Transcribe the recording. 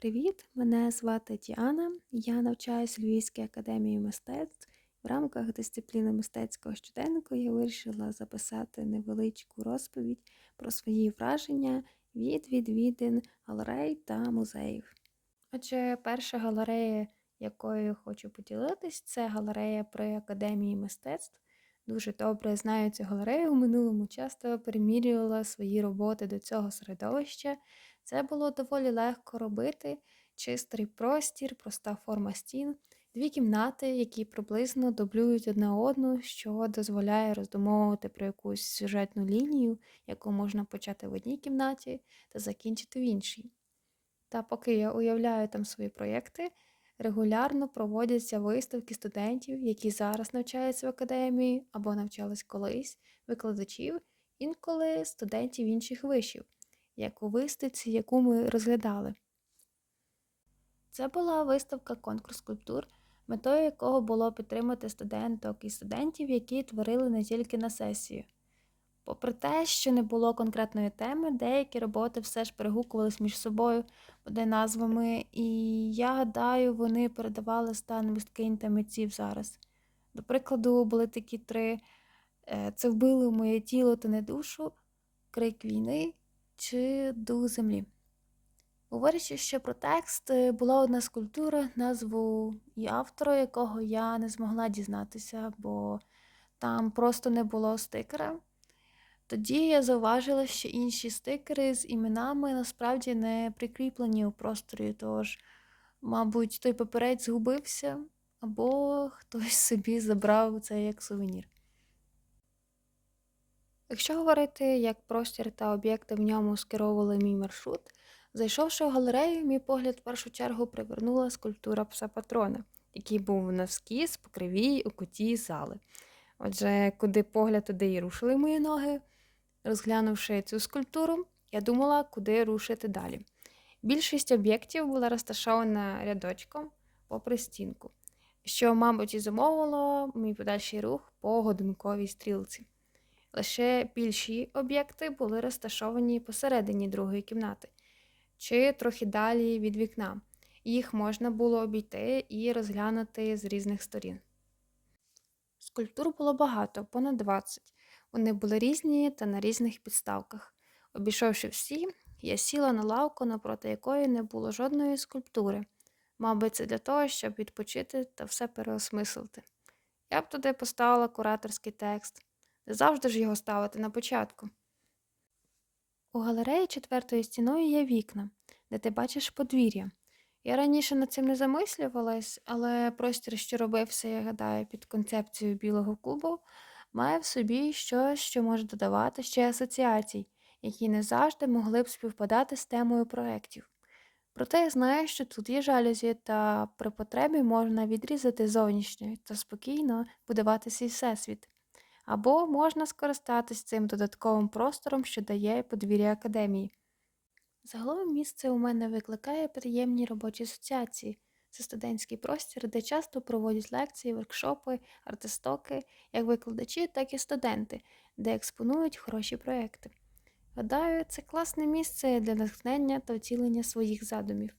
Привіт! Мене звати Діана. Я навчаюся в Львівській академії мистецтв. В рамках дисципліни мистецького щоденнику я вирішила записати невеличку розповідь про свої враження від відвідин галерей та музеїв. Отже, перша галерея, якою хочу поділитись, це галерея при академії мистецтв. Дуже добре знаю цю галерею. У минулому часто примірювала свої роботи до цього середовища. Це було доволі легко робити. Чистий простір, проста форма стін, дві кімнати, які приблизно дублюють одна одну, що дозволяє роздумовувати про якусь сюжетну лінію, яку можна почати в одній кімнаті та закінчити в іншій. Та поки я уявляю там свої проєкти, регулярно проводяться виставки студентів, які зараз навчаються в академії або навчались колись, викладачів, інколи студентів інших вишів, як у виставці, яку ми розглядали. Це була виставка конкурс скульптур, метою якого було підтримати студенток і студентів, які творили не тільки на сесію. Попри те, що не було конкретної теми, деякі роботи все ж перегукувались між собою буде назвами, і я гадаю, вони передавали стан мисткинь та митців зараз. До прикладу, були такі три: е, це вбило моє тіло та не душу, крик війни чи дух землі. Говорячи ще про текст, е, була одна скульптура, назву і автора, якого я не змогла дізнатися, бо там просто не було стикера. Тоді я зауважила, що інші стикери з іменами насправді не прикріплені у просторі, тож, мабуть, той паперець згубився, або хтось собі забрав це як сувенір. Якщо говорити, як простір та об'єкти в ньому скеровували мій маршрут, зайшовши в галерею, мій погляд в першу чергу привернула скульптура пса патрона, який був навскіз по кривій у куті зали. Отже, куди погляд, туди і рушили мої ноги. Розглянувши цю скульптуру, я думала, куди рушити далі. Більшість об'єктів була розташована рядочком попри стінку, що, мабуть, і замовило мій подальший рух по годинковій стрілці. Лише більші об'єкти були розташовані посередині другої кімнати, чи трохи далі від вікна. Їх можна було обійти і розглянути з різних сторін. Скульптур було багато, понад 20. Вони були різні та на різних підставках. Обійшовши всі, я сіла на лавку, напроти якої не було жодної скульптури. Мабуть, це для того, щоб відпочити та все переосмислити. Я б туди поставила кураторський текст, не завжди ж його ставити на початку. У галереї четвертою стіною є вікна, де ти бачиш подвір'я. Я раніше над цим не замислювалась, але простір, що робився, я гадаю, під концепцією білого кубу, має в собі щось, що може додавати ще асоціацій, які не завжди могли б співпадати з темою проєктів. Проте я знаю, що тут є жалюзі, та при потребі можна відрізати зовнішнє та спокійно будувати свій всесвіт. Або можна скористатись цим додатковим простором, що дає подвір'я академії. Загалом місце у мене викликає приємні робочі асоціації. Це студентський простір, де часто проводять лекції, воркшопи, артистоки, як викладачі, так і студенти, де експонують хороші проекти. Гадаю, це класне місце для натхнення та втілення своїх задумів.